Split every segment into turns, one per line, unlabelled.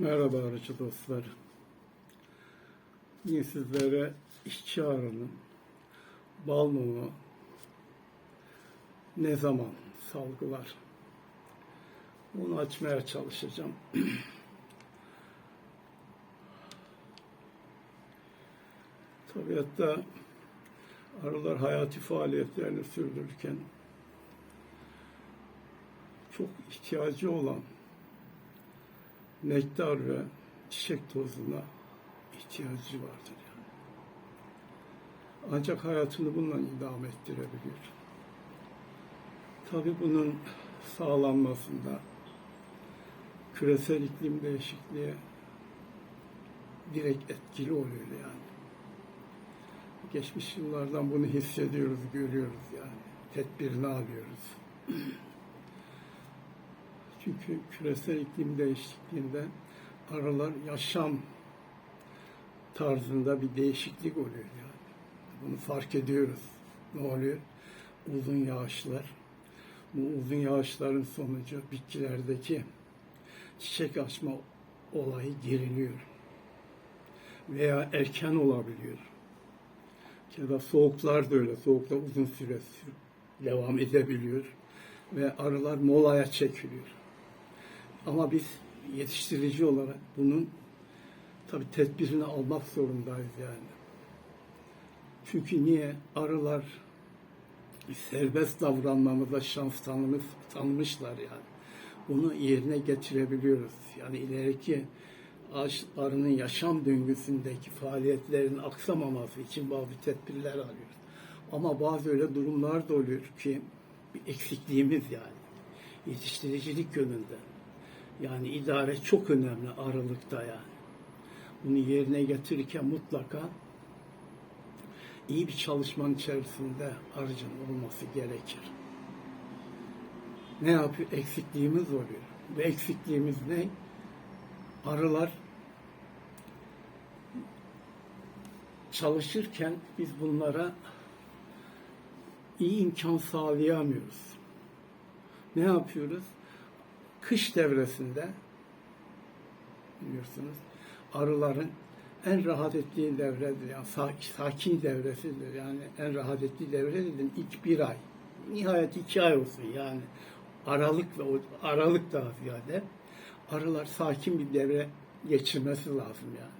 Merhaba arıcı dostlar. Yine sizlere işçi arının bal mumu ne zaman salgılar? Onu açmaya çalışacağım. Tabiatta arılar hayati faaliyetlerini sürdürürken çok ihtiyacı olan nektar ve çiçek tozuna ihtiyacı vardır yani. Ancak hayatını bununla idame ettirebiliyor. Tabi bunun sağlanmasında küresel iklim değişikliği direkt etkili oluyor yani. Geçmiş yıllardan bunu hissediyoruz, görüyoruz yani. Tedbirini alıyoruz. Çünkü küresel iklim değişikliğinde aralar yaşam tarzında bir değişiklik oluyor yani. Bunu fark ediyoruz. Ne oluyor? Uzun yağışlar. Bu uzun yağışların sonucu bitkilerdeki çiçek açma olayı geriliyor. Veya erken olabiliyor. Ya da soğuklar da öyle. Soğuklar uzun süre sür- devam edebiliyor. Ve arılar molaya çekiliyor. Ama biz yetiştirici olarak bunun tabi tedbirini almak zorundayız yani. Çünkü niye? Arılar serbest davranmamıza şans tanımış, tanımışlar yani. Bunu yerine getirebiliyoruz. Yani ileriki arının yaşam döngüsündeki faaliyetlerin aksamaması için bazı tedbirler alıyoruz. Ama bazı öyle durumlar da oluyor ki bir eksikliğimiz yani. Yetiştiricilik yönünde. Yani idare çok önemli aralıkta yani. Bunu yerine getirirken mutlaka iyi bir çalışmanın içerisinde arıcın olması gerekir. Ne yapıyor? Eksikliğimiz oluyor. Bu eksikliğimiz ne? Arılar çalışırken biz bunlara iyi imkan sağlayamıyoruz. Ne yapıyoruz? Kış devresinde biliyorsunuz arıların en rahat ettiği devredir. Yani sak- sakin devresidir. Yani en rahat ettiği devredir. ilk bir ay. Nihayet iki ay olsun yani. Aralık ve Aralık daha ziyade arılar sakin bir devre geçirmesi lazım yani.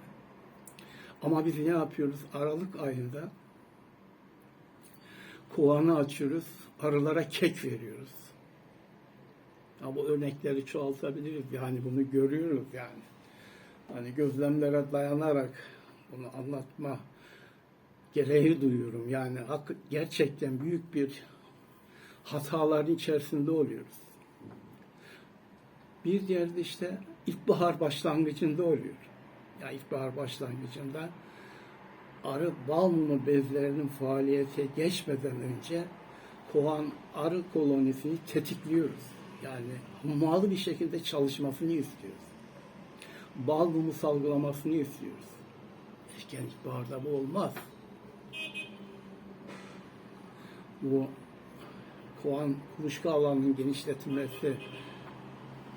Ama biz ne yapıyoruz? Aralık ayında kovanı açıyoruz, arılara kek veriyoruz. Bu örnekleri çoğaltabiliriz. Yani bunu görüyoruz yani. Hani gözlemlere dayanarak bunu anlatma gereği duyuyorum. Yani hak, gerçekten büyük bir hataların içerisinde oluyoruz. Bir diğerde işte ilkbahar başlangıcında oluyor. Yani ilkbahar başlangıcında arı bal mumu bezlerinin faaliyete geçmeden önce kovan arı kolonisini tetikliyoruz. Yani hummalı bir şekilde çalışmasını istiyoruz. Bal mumu salgılamasını istiyoruz. Erken ilkbaharda bu olmaz. Bu kovan kuluçka alanının genişletilmesi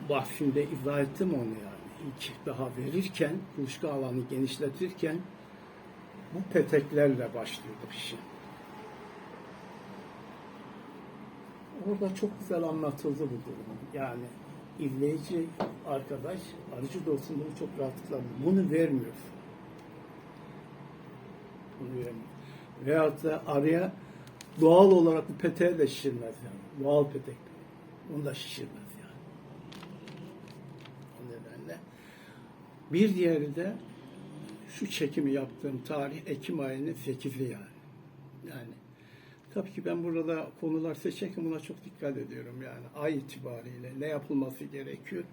bahsinde izah ettim onu yani. İlk daha verirken, kuluçka alanı genişletirken bu peteklerle başlıyorduk işi. Orada çok güzel anlatıldı bu durum. Yani izleyici arkadaş, arıcı dostum bunu çok rahatlıkla bunu vermiyor. Bunu vermiyor. Veyahut da araya doğal olarak bu peteği de şişirmez yani. Doğal petek. Onu da şişirmez yani. O nedenle. Bir diğeri de şu çekimi yaptığım tarih Ekim ayının 8'i yani. Yani tabii ki ben burada konular seçerken buna çok dikkat ediyorum yani. Ay itibariyle ne yapılması gerekiyor.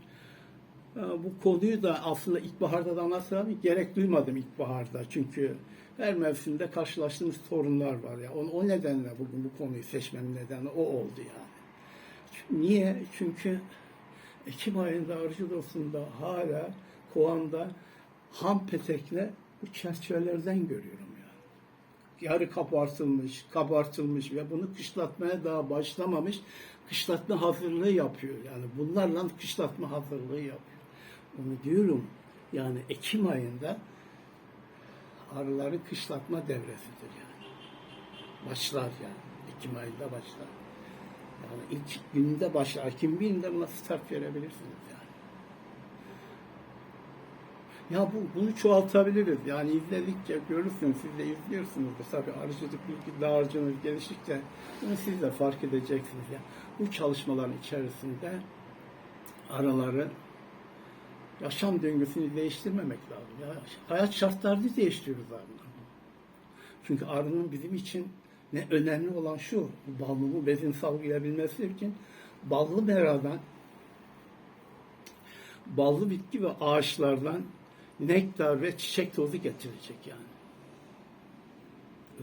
Ha, Bu konuyu da aslında ilkbaharda da anlatsam gerek duymadım ilkbaharda. Çünkü her mevsimde karşılaştığımız sorunlar var ya. O, o nedenle bugün bu konuyu seçmemin nedeni o oldu yani. Niye? Çünkü Ekim ayında arıcı dostunda hala kovanda ham petekle bu çerçevelerden görüyorum yani. Yarı kabartılmış, kabartılmış ve bunu kışlatmaya daha başlamamış kışlatma hazırlığı yapıyor. Yani bunlarla kışlatma hazırlığı yapıyor. Onu diyorum yani Ekim ayında arıların kışlatma devresidir yani. Başlar yani. Ekim ayında başlar. Yani ilk günde başlar. Kim birinde buna start verebilirsiniz yani. Ya bu, bunu çoğaltabiliriz. Yani izledikçe görürsünüz, siz de izliyorsunuzdur. Tabii arıcılık bilgi dağarcığınız geliştikçe bunu siz de fark edeceksiniz. Ya. Bu çalışmaların içerisinde araları yaşam döngüsünü değiştirmemek lazım. Ya. Hayat şartlarını değiştiriyoruz arının. Çünkü arının bizim için ne önemli olan şu, bal mumu bezin salgılayabilmesi için ballı meradan ballı bitki ve ağaçlardan nektar ve çiçek tozu getirecek yani.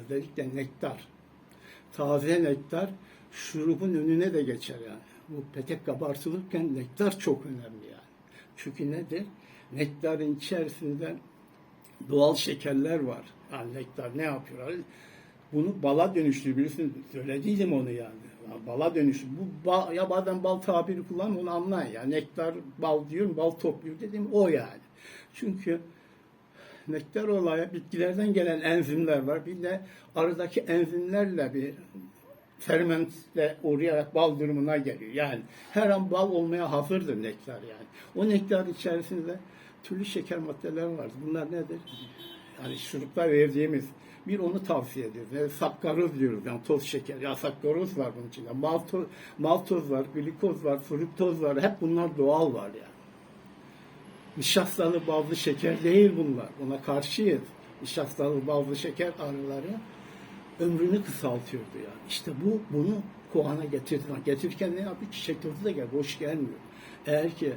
Özellikle nektar. Taze nektar şurubun önüne de geçer yani. Bu petek kabartılırken nektar çok önemli yani. Çünkü nedir? Nektarın içerisinde doğal şekerler var. Yani nektar ne yapıyor? Bunu bala dönüştürüyor. Biliyorsun söylediydim onu yani. Bala dönüşü. Bu ba- ya bazen bal tabiri kullan onu anlayın. Yani nektar bal diyorum bal topluyor dedim o yani. Çünkü nektar olaya bitkilerden gelen enzimler var. Bir de arıdaki enzimlerle bir fermentle uğrayarak bal durumuna geliyor. Yani her an bal olmaya hazırdır nektar yani. O nektar içerisinde türlü şeker maddeler var. Bunlar nedir? Yani şurupta verdiğimiz bir onu tavsiye ediyoruz. Yani sakkaroz diyoruz yani toz şeker. Ya sakkaroz var bunun içinde. Maltoz, maltoz var, glikoz var, fruktoz var. Hep bunlar doğal var yani. Nişastalı bazlı şeker değil bunlar. Buna karşıyız. Nişastalı bazlı şeker arıları ömrünü kısaltıyordu yani. İşte bu bunu kovana getirdi. Getirirken ne yapıyor? Çiçek tozu da gel, boş gelmiyor. Eğer ki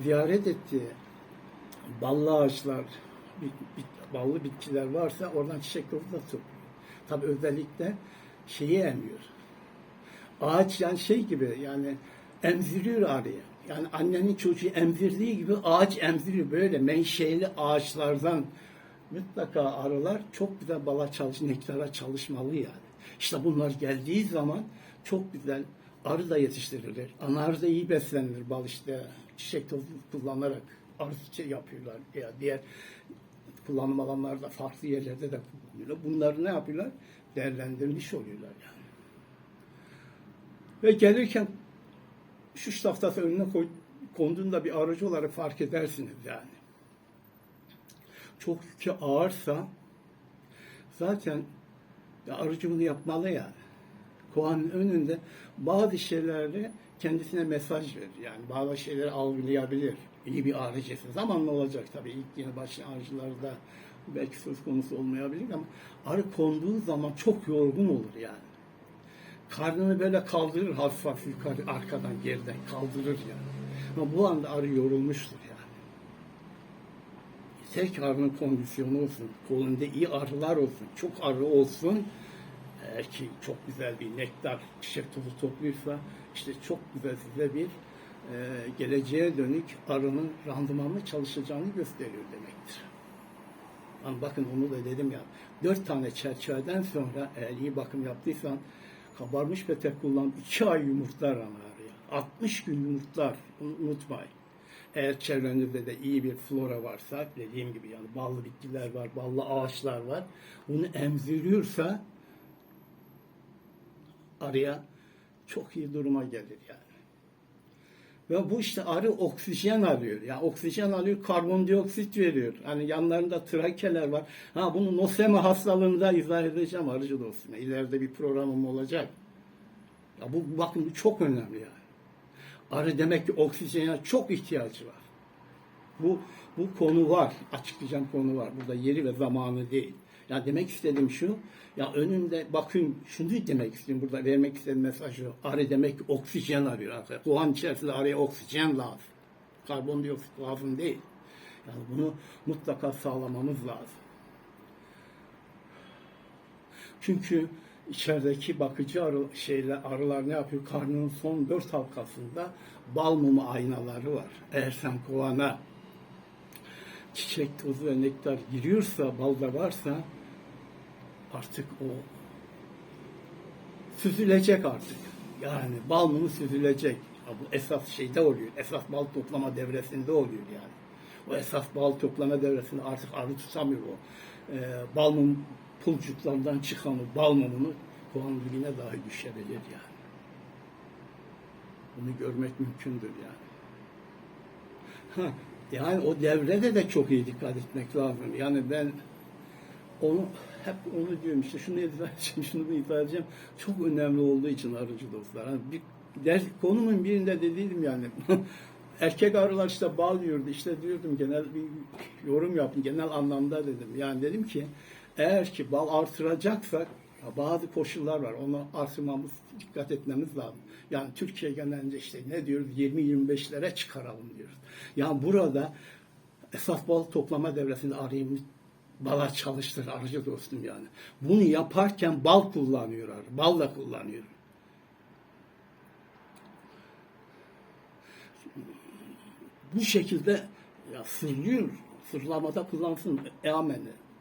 ziyaret ettiği ballı ağaçlar, bit, bit, ballı bitkiler varsa oradan çiçek tozu da topluyor. Tabi özellikle şeyi emiyor. Ağaç yani şey gibi yani emziriyor arıya. Yani annenin çocuğu emzirdiği gibi ağaç emziriyor. Böyle menşeli ağaçlardan mutlaka arılar çok güzel bala çalış, nektara çalışmalı yani. İşte bunlar geldiği zaman çok güzel arı da yetiştirilir. Ana arı da iyi beslenilir bal işte çiçek tozu kullanarak arı yapıyorlar. Ya diğer kullanım alanlarda farklı yerlerde de kullanıyorlar. Bunları ne yapıyorlar? Değerlendirmiş oluyorlar yani. Ve gelirken şu tahtası önüne koy, konduğunda bir aracı olarak fark edersiniz yani. Çok yükü ağırsa zaten ya aracı bunu yapmalı yani. Kovanın önünde bazı şeyleri kendisine mesaj verir. Yani bazı şeyleri algılayabilir. İyi bir arıcısı. Zamanla olacak tabii. İlk yeni başlayan arıcılarda belki söz konusu olmayabilir ama arı konduğu zaman çok yorgun olur yani karnını böyle kaldırır hafif hafif yukarı arkadan geriden kaldırır yani. Ama bu anda arı yorulmuştur yani. Ki arının kondisyonu olsun, kolunda iyi arılar olsun, çok arı olsun. Eğer ki çok güzel bir nektar, çiçek tozu topluyorsa işte çok güzel size bir e, geleceğe dönük arının randımanlı çalışacağını gösteriyor demektir. Yani bakın onu da dedim ya, dört tane çerçeveden sonra eğer iyi bakım yaptıysan kabarmış petek kullan iki ay yumurtlar ana arıya. 60 gün yumurtlar unutmayın. Eğer çevrenizde de iyi bir flora varsa dediğim gibi yani ballı bitkiler var, ballı ağaçlar var. Bunu emziriyorsa arıya çok iyi duruma gelir yani. Ve bu işte arı oksijen alıyor. Yani oksijen alıyor, karbondioksit veriyor. Hani yanlarında trakeler var. Ha bunu nosema hastalığını da izah edeceğim arıcı dostum. İleride bir programım olacak. Ya bu bakın çok önemli yani. Arı demek ki oksijene çok ihtiyacı var. Bu bu konu var. Açıklayacağım konu var. Burada yeri ve zamanı değil. Ya demek istediğim şu. Ya önünde bakın şunu demek istiyorum burada vermek istediğim mesaj şu. Arı demek ki oksijen arıyor arkadaşlar. Kovan içerisinde arıya oksijen lazım. Karbondioksit lazım değil. Yani bunu mutlaka sağlamamız lazım. Çünkü içerideki bakıcı arı, şeyler, arılar ne yapıyor? Karnının son dört halkasında bal mumu aynaları var. Eğer sen kovana çiçek tozu ve nektar giriyorsa, balda varsa artık o süzülecek artık. Yani bal mumu süzülecek. Ya bu esas şeyde oluyor. Esas bal toplama devresinde oluyor yani. O esas bal toplama devresinde artık arı tutamıyor o. E, bal mum pulcuklardan çıkan o bal mumunu kovan dibine dahi düşebilir yani. Bunu görmek mümkündür yani. Ha, yani o devrede de çok iyi dikkat etmek lazım. Yani ben onu hep onu diyorum işte şunu izah edeceğim, şunu izah edeceğim. Çok önemli olduğu için arıcı dostlar. Hani bir ders konumun birinde dediydim yani. Erkek arılar işte bal yiyordu. İşte diyordum genel bir yorum yaptım. Genel anlamda dedim. Yani dedim ki eğer ki bal artıracaksak bazı koşullar var. Onu artırmamız, dikkat etmemiz lazım. Yani Türkiye genelinde işte ne diyoruz? 20-25'lere çıkaralım diyoruz. Yani burada esas bal toplama devresinde arayayım bala çalıştır arıcı dostum yani. Bunu yaparken bal kullanıyor arı. Bal da kullanıyor. Bu şekilde ya sırlıyor. Sırlamada kullansın. E.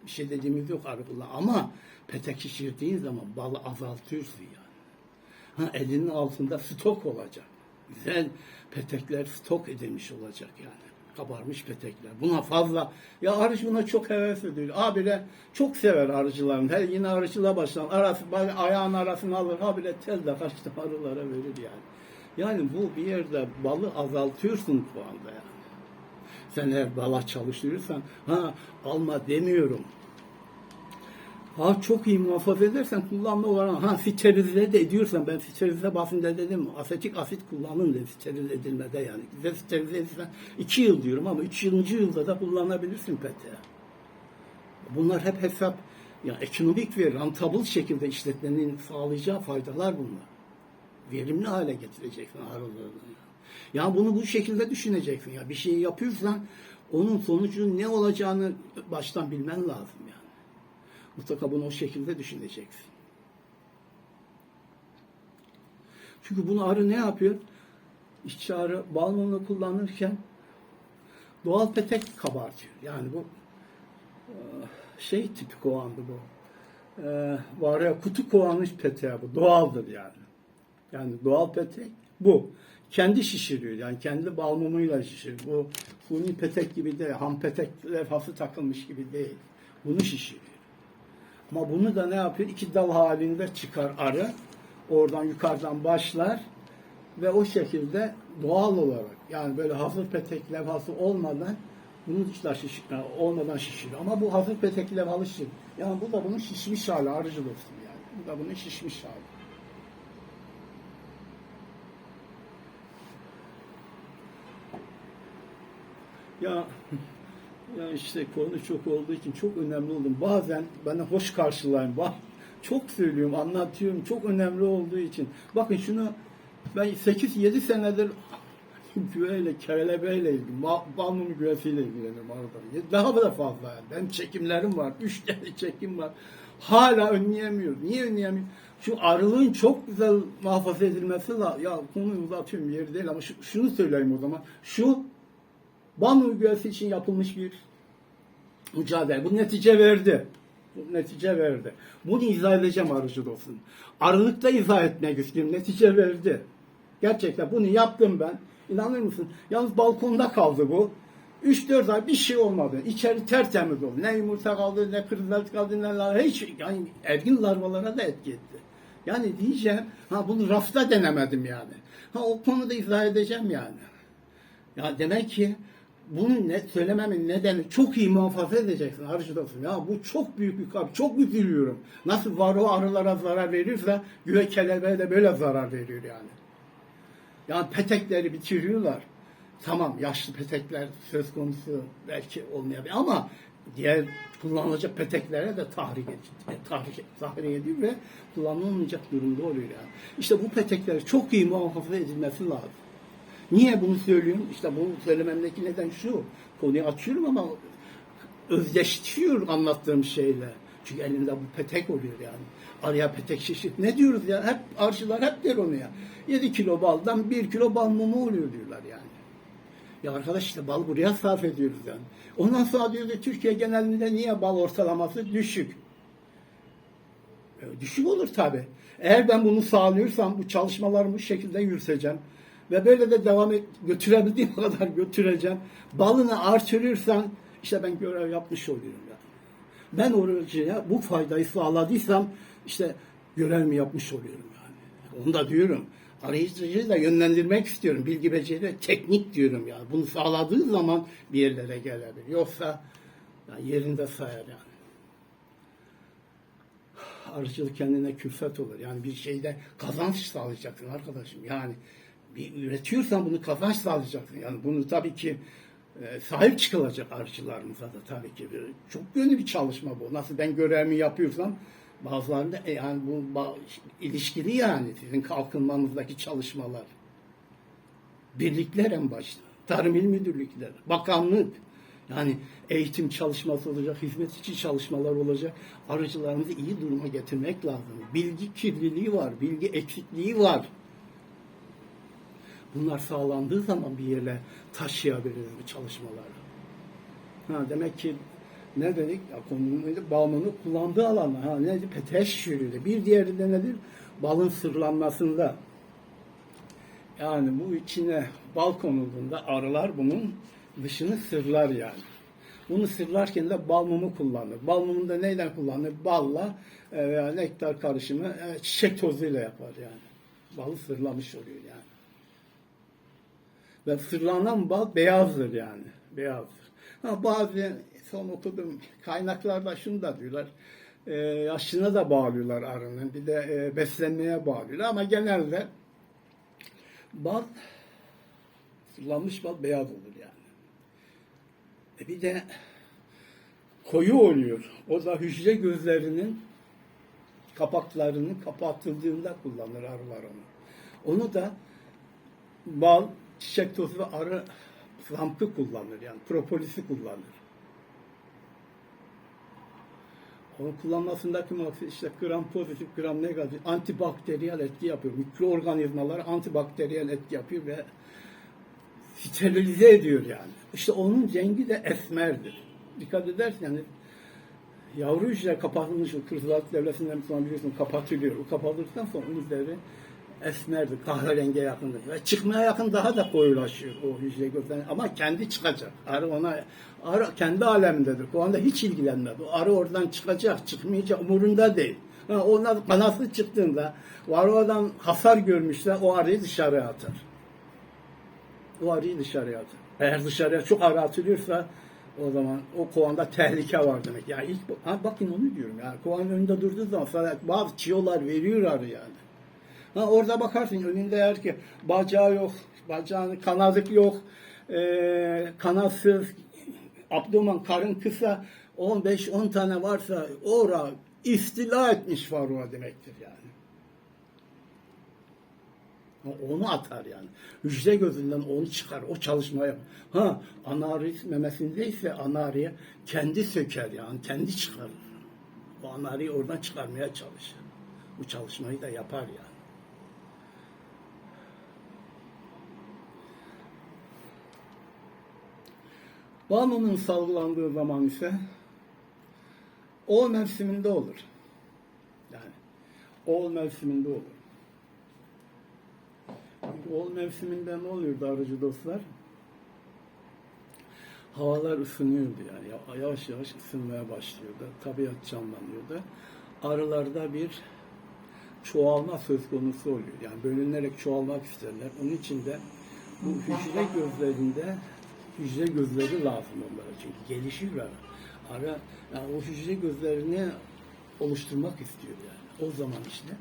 Bir şey dediğimiz yok arı kullan. Ama petek şişirdiğin zaman balı azaltıyorsun yani. Ha, elinin altında stok olacak. Güzel petekler stok edilmiş olacak yani. Kabarmış petekler. Buna fazla. Ya arıcı buna çok heves ediyor. Abire çok sever arıcıların. Her yine arıcılığa başlar. Arası, ayağın arasına alır. Habire tel de kaçtı arılara verir yani. Yani bu bir yerde balı azaltıyorsun bu anda yani. Sen eğer bala çalıştırırsan ha alma demiyorum. Ha çok iyi muhafaza edersen kullanma olarak ha sterilize de ediyorsan ben sterilize bahsinde dedim asetik asit kullanın dedi sterilize edilmede yani. Güzel sterilize edilsen iki yıl diyorum ama üçüncü yılda da kullanabilirsin peteği. Bunlar hep hesap ya ekonomik ve rentable şekilde işletmenin sağlayacağı faydalar bunlar. Verimli hale getireceksin arılarını. Ya bunu bu şekilde düşüneceksin ya. Bir şey yapıyorsan onun sonucu ne olacağını baştan bilmen lazım yani. Mutlaka bunu o şekilde düşüneceksin. Çünkü bunu arı ne yapıyor? İşçi arı bal mumunu kullanırken doğal petek kabartıyor. Yani bu e, şey tipi kovandı bu. E, var ya kutu kovanmış peteği bu. Doğaldır yani. Yani doğal petek bu. Kendi şişiriyor yani kendi bal mumuyla şişiriyor. Bu suni petek gibi değil, ham petek levhası takılmış gibi değil. Bunu şişiriyor. Ama bunu da ne yapıyor? İki dal halinde çıkar arı. Oradan yukarıdan başlar ve o şekilde doğal olarak yani böyle hazır petek levhası olmadan bunu da şiş, yani olmadan şişiriyor. Ama bu hazır petek levhalı şişir. Yani bu da bunun şişmiş hali arıcı dostum yani. Bu da bunun şişmiş hali. Ya ya işte konu çok olduğu için çok önemli oldum. Bazen bana hoş karşılayın. Bak çok söylüyorum, anlatıyorum. Çok önemli olduğu için. Bakın şunu ben 8-7 senedir güveyle, kelebeğiyle ilgili, balmum güvesiyle ilgileniyorum arada. Daha da fazla yani. Benim çekimlerim var. 3 tane çekim var. Hala önleyemiyor. Niye önleyemiyor? Şu arılığın çok güzel muhafaza edilmesi lazım. Ya konuyu uzatıyorum yeri değil ama şu, şunu söyleyeyim o zaman. Şu Ban uygulaması için yapılmış bir mücadele. Bu netice verdi. Bu netice verdi. Bunu izah edeceğim arıcı dostum. Aralıkta izah etmek istiyorum. Netice verdi. Gerçekten bunu yaptım ben. İnanır mısın? Yalnız balkonda kaldı bu. 3-4 ay bir şey olmadı. İçeri tertemiz oldu. Ne yumurta kaldı, ne kırmızı kaldı, ne larva. Hiç yani ergin larvalara da etki etti. Yani diyeceğim, ha bunu rafta denemedim yani. Ha o konuda izah edeceğim yani. Ya demek ki bunu ne, söylememin nedeni çok iyi muhafaza edeceksin arıcıdasın. Ya bu çok büyük bir kap, çok üzülüyorum. Nasıl var o arılara zarar verirse güve kelebeğe de böyle zarar veriyor yani. Yani petekleri bitiriyorlar. Tamam yaşlı petekler söz konusu belki olmayabilir ama diğer kullanılacak peteklere de tahrik ediyor, tahrik, tahrik ediyor ve kullanılmayacak durumda oluyor yani. İşte bu petekler çok iyi muhafaza edilmesi lazım. Niye bunu söylüyorum? İşte bunu söylememdeki neden şu. Konuyu açıyorum ama özdeştiyor anlattığım şeyle. Çünkü elimde bu petek oluyor yani. Araya petek şişit. Ne diyoruz ya? Hep arşılar hep der onu ya. 7 kilo baldan 1 kilo bal mumu oluyor diyorlar yani. Ya arkadaş işte bal buraya sarf ediyoruz yani. Ondan sonra diyoruz ki Türkiye genelinde niye bal ortalaması düşük? E, düşük olur tabi. Eğer ben bunu sağlıyorsam bu çalışmalarımı bu şekilde yürüteceğim Ve böyle de devam et, götürebildiğim kadar götüreceğim. Balını artırırsan işte ben görev yapmış oluyorum yani. Ben oraya bu faydayı sağladıysam işte görevimi yapmış oluyorum yani. Onu da diyorum. Arayıcıyı da yönlendirmek istiyorum. Bilgi beceri teknik diyorum yani. Bunu sağladığı zaman bir yerlere gelebilir. Yoksa yani yerinde sayar yani. Arıcılık kendine külfet olur. Yani bir şeyde kazanç sağlayacaksın arkadaşım. Yani üretiyorsan bunu kazanç sağlayacaksın. Yani bunu tabii ki e, sahip çıkılacak arıcılarımıza da tabii ki. Bir, çok yönlü bir çalışma bu. Nasıl ben görevimi yapıyorsam bazılarında e, yani bu ilişkili yani sizin kalkınmanızdaki çalışmalar. Birlikler en başta. Tarım İl Müdürlükleri, bakanlık. Yani eğitim çalışması olacak, hizmet içi çalışmalar olacak. Arıcılarımızı iyi duruma getirmek lazım. Bilgi kirliliği var, bilgi eksikliği var. Bunlar sağlandığı zaman bir yere taşıyabiliriz bu çalışmaları. Ha, demek ki ne dedik? Konunun neydi? Balmunu kullandığı alanlar. Ha, neydi? Peteşşürü'de. Bir diğeri de nedir? Balın sırlanmasında. Yani bu içine bal konulduğunda arılar bunun dışını sırlar yani. Bunu sırlarken de bal kullanır. Bal da neyden kullanır? Balla e, veya nektar karışımı e, çiçek tozuyla yapar yani. Balı sırlamış oluyor yani. Ve sırlanan bal beyazdır yani. Beyazdır. Ha, bazı son okudum kaynaklarda şunu da diyorlar. E, yaşına da bağlıyorlar arının. Bir de e, beslenmeye bağlıyorlar. Ama genelde bal sırlanmış bal beyaz olur yani. E bir de koyu oluyor. O da hücre gözlerinin kapaklarının kapatıldığında kullanır arılar onu. Onu da bal, çiçek tozu ve arı rampı kullanır yani propolisi kullanır. Onu kullanmasındaki maksat işte gram pozitif, gram negatif, antibakteriyel etki yapıyor. Mikroorganizmalar antibakteriyel etki yapıyor ve sterilize ediyor yani. İşte onun rengi de esmerdir. Dikkat edersen yani yavru hücre kapatılmış kırtızat devletinden sonra biliyorsun kapatılıyor. O kapatıldıktan sonra onun üzeri esmerdir, kahverengiye yakındır. Ve çıkmaya yakın daha da koyulaşıyor o hücre gözleri. Ama kendi çıkacak. Arı ona, arı kendi alemindedir. O anda hiç ilgilenmez. O arı oradan çıkacak, çıkmayacak umurunda değil. Ha, ona kanatlı çıktığında, var oradan hasar görmüşse o arıyı dışarı atar. O arıyı dışarıya atar. Eğer dışarıya çok arı atılıyorsa o zaman o kovanda tehlike var demek. Yani ilk ha, bakın onu diyorum yani kovanın önünde durduğu zaman bazı çiyolar veriyor arı yani. Ha, orada bakarsın önünde eğer ki bacağı yok, bacağın kanadık yok, e, kanatsız, abdomen karın kısa 15-10 tane varsa ora istila etmiş varroa demektir yani. Onu atar yani. Hücre gözünden onu çıkar. O çalışmaya. Ha ana arı memesindeyse ana arıyı kendi söker yani. Kendi çıkarır. O ana arıyı oradan çıkarmaya çalışır. Bu çalışmayı da yapar yani. Balmumun salgılandığı zaman ise o mevsiminde olur. Yani o mevsiminde olur. Ol mevsiminde ne oluyordu arıcı dostlar? Havalar ısınıyordu yani. Ya- Yavaş yavaş ısınmaya başlıyordu. Tabiat canlanıyordu. Arılarda bir çoğalma söz konusu oluyor. Yani bölünerek çoğalmak isterler. Onun için de bu hücre gözlerinde hücre gözleri lazım onlara. Çünkü gelişiyor arı. Arı yani o hücre gözlerini oluşturmak istiyor yani. O zaman işte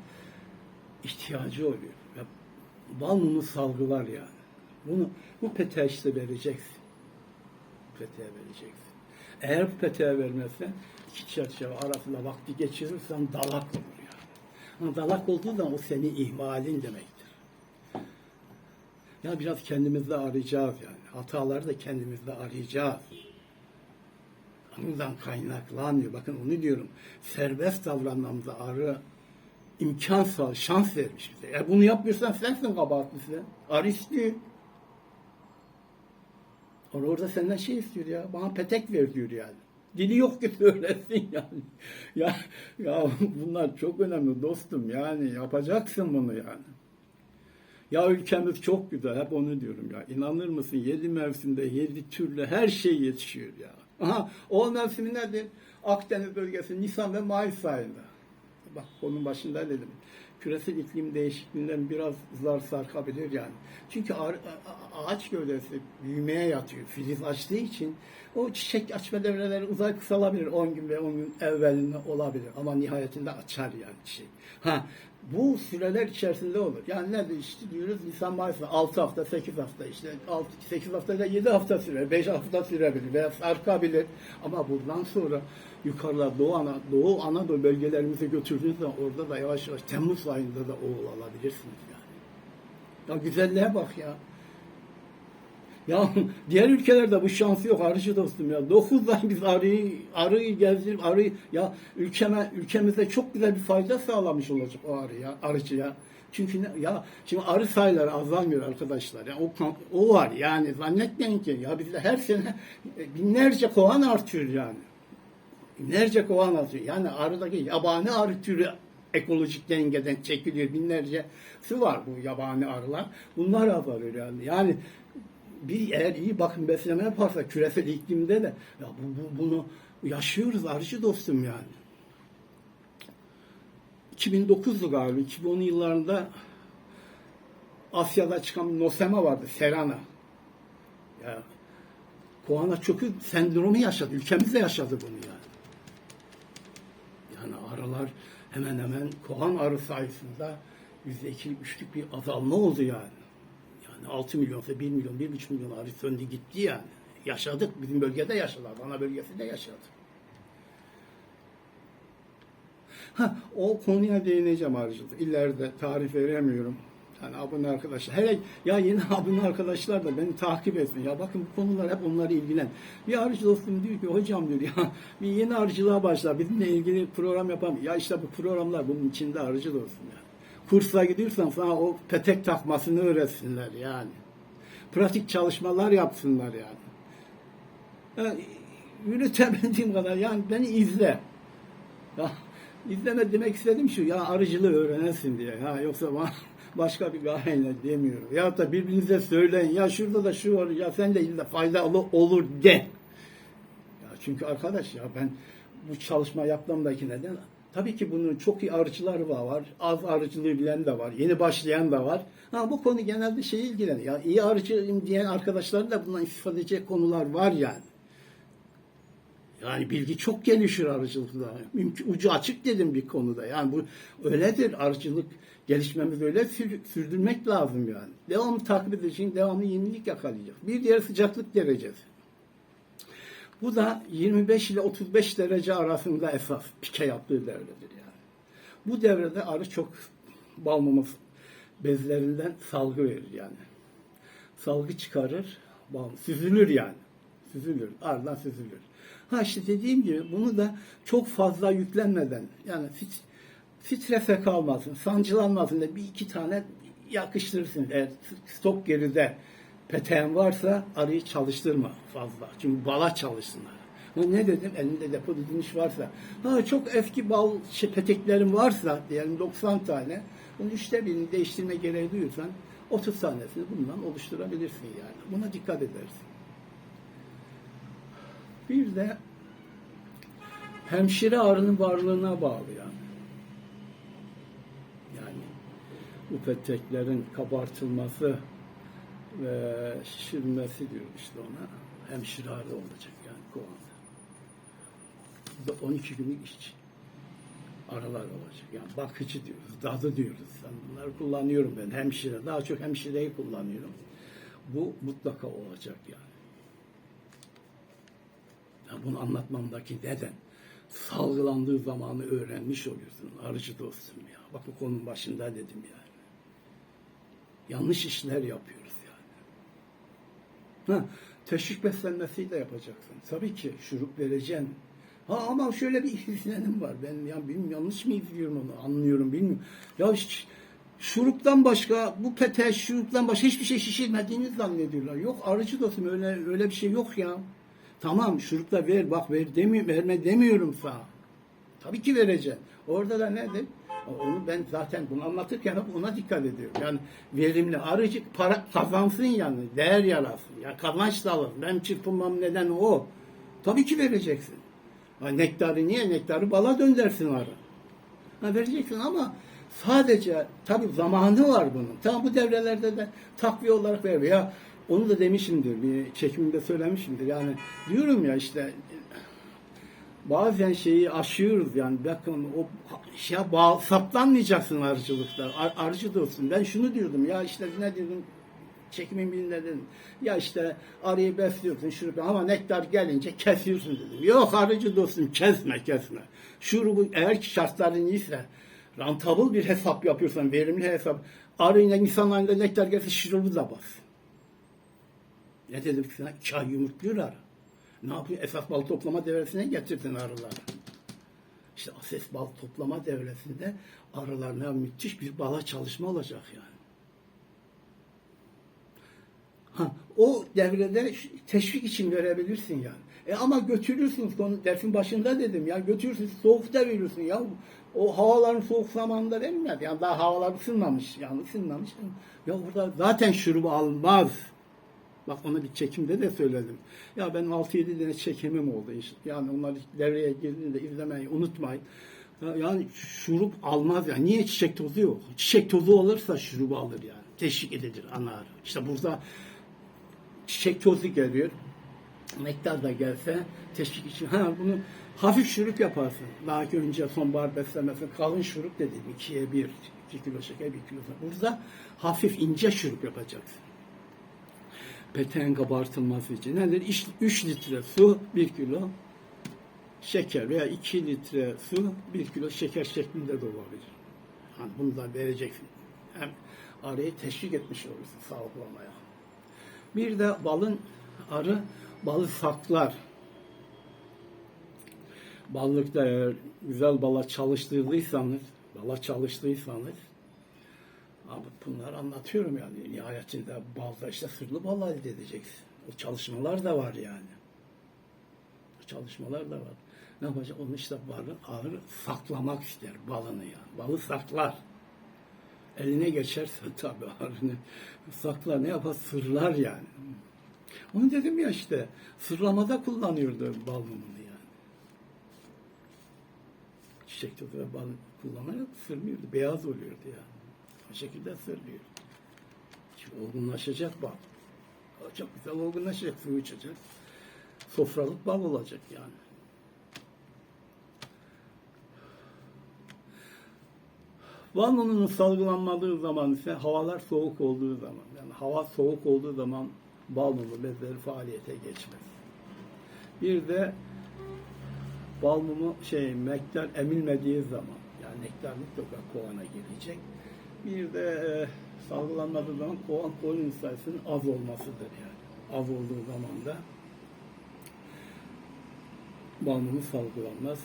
ihtiyacı oluyor. Ve bal mumu salgılar yani. Bunu bu peteğe işte vereceksin. Peteğe vereceksin. Eğer bu peteğe vermezsen iki çerçeve arasında vakti geçirirsen dalak olur yani. Ama dalak olduğu zaman o senin ihmalin demektir. Ya biraz kendimizde arayacağız yani. Hataları da kendimizde arayacağız. Ondan kaynaklanmıyor. Bakın onu diyorum. Serbest davranmamıza arı imkan sağ, şans vermiş bize. Eğer bunu yapmıyorsan sensin kabahatlisin. Arı istiyor. Or- Orada senden şey istiyor ya. Bana petek ver diyor yani. Dili yok ki söylesin yani. Ya, ya bunlar çok önemli dostum yani. Yapacaksın bunu yani. Ya ülkemiz çok güzel. Hep onu diyorum ya. İnanır mısın? Yedi mevsimde yedi türlü her şey yetişiyor ya. Aha, o mevsimi nedir? Akdeniz bölgesi Nisan ve Mayıs ayında. Bak konunun başında dedim. Küresel iklim değişikliğinden biraz zar sarkabilir yani. Çünkü ağaç gövdesi büyümeye yatıyor. Filiz açtığı için o çiçek açma devreleri uzay kısalabilir. 10 gün ve 10 gün evvelinde olabilir. Ama nihayetinde açar yani çiçek. Ha, bu süreler içerisinde olur. Yani ne işte diyoruz Nisan Mayıs'ta 6 hafta 8 hafta işte 6, 8 hafta da 7 hafta sürer 5 hafta sürebilir veya sarkabilir. Ama buradan sonra yukarıda Doğu, Ana, Doğu Anadolu bölgelerimize götürdüğünüz zaman orada da yavaş yavaş Temmuz ayında da oğul alabilirsiniz yani. Ya güzelliğe bak ya. Ya diğer ülkelerde bu şansı yok arıcı dostum ya. 9 ay biz arıyı, arıyı gezdirip arıyı ya ülkeme, ülkemize çok güzel bir fayda sağlamış olacak o arı ya, arıcı ya. Çünkü ne, ya şimdi arı sayıları azalmıyor arkadaşlar. Ya o o var yani zannetmeyin ki ya bizde her sene binlerce kovan artıyor yani. Binlerce kovan artıyor. Yani arıdaki yabani arı türü ekolojik dengeden çekiliyor. Binlerce su var bu yabani arılar. Bunlar azalıyor yani. Yani bir eğer iyi bakım besleme yaparsa küresel iklimde de ya bu, bu- bunu yaşıyoruz arıcı dostum yani. 2009'du galiba 2010 yıllarında Asya'da çıkan nosema vardı Serana. Ya Koana çökü sendromu yaşadı. Ülkemizde yaşadı bunu yani. Yani arılar hemen hemen kovan arı sayısında yüzde iki, üçlük bir azalma oldu yani. Yani 6 milyonsa 1 milyon, 1,5 milyon arı söndü gitti yani. Yaşadık. Bizim bölgede yaşadılar. Bana bölgesinde yaşadı. Ha, o konuya değineceğim arıcılık. İleride tarif veremiyorum. Yani abone arkadaşlar. Hele ya yeni abone arkadaşlar da beni takip etsin. Ya bakın bu konular hep onları ilgilen. Bir arıcı dostum diyor ki hocam diyor ya bir yeni arıcılığa başlar. Bizimle ilgili program yapalım. Ya işte bu programlar bunun içinde arıcı dostum ya. Kursa gidiyorsan sana o petek takmasını öğretsinler yani. Pratik çalışmalar yapsınlar yani. yani yürütebildiğim kadar yani beni izle. Ya izleme demek istedim şu ya arıcılığı öğrenesin diye. Ya yoksa başka bir gayeyle demiyorum. Ya da birbirinize söyleyin ya şurada da şu var ya sen de illa faydalı olur de. Ya çünkü arkadaş ya ben bu çalışma yapmamdaki neden tabii ki bunun çok iyi arıcılar var, var. Az arıcılığı bilen de var. Yeni başlayan da var. Ha bu konu genelde şey ilgileniyor. Ya iyi arıcıyım diyen arkadaşların da bundan istifade edecek konular var yani. Yani bilgi çok gelişir arıcılıkta. Mümkün, ucu açık dedim bir konuda. Yani bu öyledir arıcılık gelişmemiz öyle sür- sürdürmek lazım yani. Devamlı takip edeceğin, devamlı yenilik yakalayacak. Bir diğer sıcaklık derecesi. Bu da 25 ile 35 derece arasında esas pike yaptığı devredir yani. Bu devrede arı çok bal maması bezlerinden salgı verir yani. Salgı çıkarır, bal süzülür yani. Süzülür, arıdan süzülür. Ha işte dediğim gibi bunu da çok fazla yüklenmeden yani strese kalmasın, sancılanmasın da bir iki tane yakıştırırsın. Eğer stok geride peteğin varsa arıyı çalıştırma fazla. Çünkü bala çalışsınlar. Ne dedim? Elinde depo dizilmiş varsa. Ha çok eski bal şey, peteklerin varsa diyelim 90 tane. Bunun üçte birini değiştirme gereği duyuyorsan 30 tanesini bundan oluşturabilirsin yani. Buna dikkat edersin. Bir de hemşire arının varlığına bağlı yani. Yani bu peteklerin kabartılması ve şişirilmesi diyor işte ona. Hemşire arı olacak yani kovanda. Bu da 12 günlük işçi. Aralar olacak. Yani bakıcı diyoruz, dadı diyoruz. Yani bunları kullanıyorum ben hemşire. Daha çok hemşireyi kullanıyorum. Bu mutlaka olacak yani. Yani bunu anlatmamdaki neden? Salgılandığı zamanı öğrenmiş oluyorsun arıcı dostum ya. Bak bu konunun başında dedim yani. Yanlış işler yapıyoruz. Ha, teşvik beslenmesiyle yapacaksın. Tabii ki şurup vereceksin. Ha ama şöyle bir izlenim var. Ben ya bilmiyorum yanlış mı izliyorum onu anlıyorum bilmiyorum. Ya şuruptan başka bu pete şuruptan başka hiçbir şey şişirmediğini zannediyorlar. Yok arıcı dostum öyle öyle bir şey yok ya. Tamam şurupta ver bak ver demiyorum verme demiyorum sana. Tabii ki vereceğim. Orada da nedir? Onu ben zaten bunu anlatırken hep ona dikkat ediyorum. Yani verimli arıcı para kazansın yani. Değer yarasın. Ya kazanç sağlasın. Ben çırpınmam neden o. Tabii ki vereceksin. Ha, nektarı niye? Nektarı bala döndersin arı. Ha, vereceksin ama sadece tabii zamanı var bunun. Tamam bu devrelerde de takviye olarak ver. Ya onu da demişimdir. Bir çekimimde söylemişimdir. Yani diyorum ya işte bazen şeyi aşıyoruz yani bakın o şey bağ, saplanmayacaksın arıcılıkta. Ar, arıcı dostum. Ben şunu diyordum ya işte ne diyordum çekimin birinde dedim. Ya işte arıyı besliyorsun şurubu ama nektar gelince kesiyorsun dedim. Yok arıcı dostum kesme kesme. Şurubu eğer ki şartların iyiyse rentable bir hesap yapıyorsan verimli hesap arıyla Nisan ayında nektar gelse şurubu da bas. Ne dedim sana? Kah yumurtluyor arı. Ne yapıyor? Esas bal toplama devresine getirdin arıları. İşte ases bal toplama devresinde arılarına müthiş bir bala çalışma olacak yani. Ha, o devrede teşvik için verebilirsin yani. E ama götürürsün, konu dersin başında dedim ya götürürsün soğukta veriyorsun ya. O havaların soğuk zamanında verilmez. Yani daha havalar ısınmamış. Yani ısınmamış. Ya burada zaten şurubu almaz. Bak onu bir çekimde de söyledim. Ya benim 6-7 tane çekimim oldu. işte. Yani onlar devreye girdiğinde izlemeyi unutmayın. Ya- Yani şurup almaz yani. Niye çiçek tozu yok? Çiçek tozu olursa şurubu alır yani. Teşvik edilir ana arı. İşte burada çiçek tozu geliyor. Nektar da gelse teşvik için. Ha bunu hafif şurup yaparsın. Daha önce sonbahar beslemesi kalın şurup dedim. ikiye bir, iki kilo şeker, bir kilo. Burada hafif ince şurup yapacaksın peteğin kabartılması için nedir? 3 litre su 1 kilo şeker veya 2 litre su 1 kilo şeker şeklinde de olabilir. Yani bunu da vereceksin. Hem arıyı teşvik etmiş olursun sağlıklamaya. Bir de balın arı balı saklar. Ballıkta eğer güzel bala çalıştırdıysanız, bala çalıştıysanız Abi bunları anlatıyorum yani. Nihayetinde balda işte sırlı bal elde edeceksin. O çalışmalar da var yani. O çalışmalar da var. Ne yapacak? Onu işte balı ağır saklamak ister balını yani. Balı saklar. Eline geçerse tabii ağrını saklar. Ne yapar? Sırlar yani. Onu dedim ya işte. Sırlamada kullanıyordu bal mumunu yani. Çiçek ve bal kullanarak sırmıyordu. Beyaz oluyordu yani. O şekilde sırlıyor. Şimdi olgunlaşacak bal. Çok güzel olgunlaşacak, suyu içecek. Sofralık bal olacak yani. Mumunun salgılanmadığı zaman ise havalar soğuk olduğu zaman, yani hava soğuk olduğu zaman bal mumu bezleri faaliyete geçmez. Bir de bal şey nektar emilmediği zaman, yani nektar mutlaka kovana girecek. Bir de e, salgılanmadığı zaman kovan koyun sayısının az olmasıdır yani. Az olduğu zaman da mumu salgılanmaz.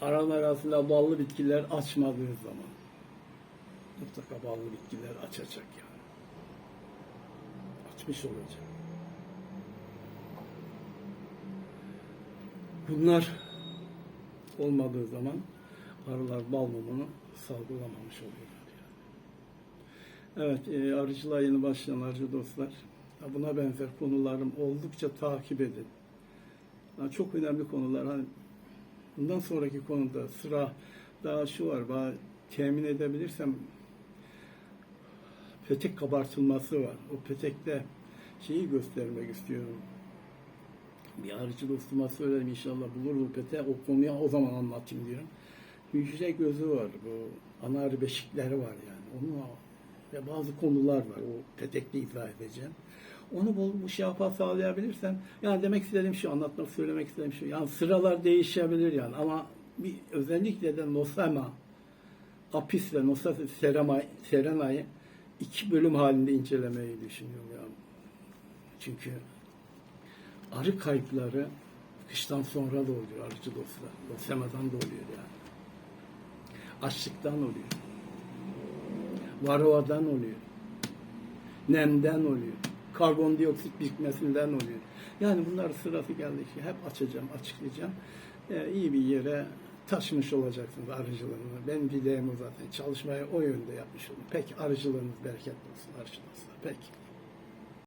Aralar arasında ballı bitkiler açmadığı zaman mutlaka ballı bitkiler açacak yani. Açmış olacak. Bunlar olmadığı zaman arılar bal mumunu salgılamamış oluyorlar. Yani. Evet, e, arıcılığa yeni başlayan arıcı dostlar, buna benzer konularım oldukça takip edin. Yani çok önemli konular. Hani bundan sonraki konuda sıra daha şu var, daha temin edebilirsem petek kabartılması var. O petekte şeyi göstermek istiyorum. Bir arıcı dostuma söylerim inşallah bulur bu pete. O konuya o zaman anlatayım diyorum. Hücre gözü var. Bu ana arı beşikleri var yani. Onu ve bazı konular var. O petekte izah edeceğim. Onu bol bu şey yapar sağlayabilirsem yani demek istediğim şu anlatmak söylemek istediğim şu yani sıralar değişebilir yani ama bir özellikle de nosema apis ve nosema serenay, serenayı iki bölüm halinde incelemeyi düşünüyorum yani. Çünkü arı kayıpları kıştan sonra da oluyor arıcı dostlar. Nosemadan da oluyor yani. Açlıktan oluyor. Varroadan oluyor. Nemden oluyor. Karbondioksit birikmesinden oluyor. Yani bunlar sırası geldikçe hep açacağım, açıklayacağım. Ee, iyi bir yere taşımış olacaksınız arıcılığını. Ben dileğim zaten. Çalışmayı o yönde yapmış olun. Peki arıcılığınız bereketli olsun arıcılığınızda. Peki.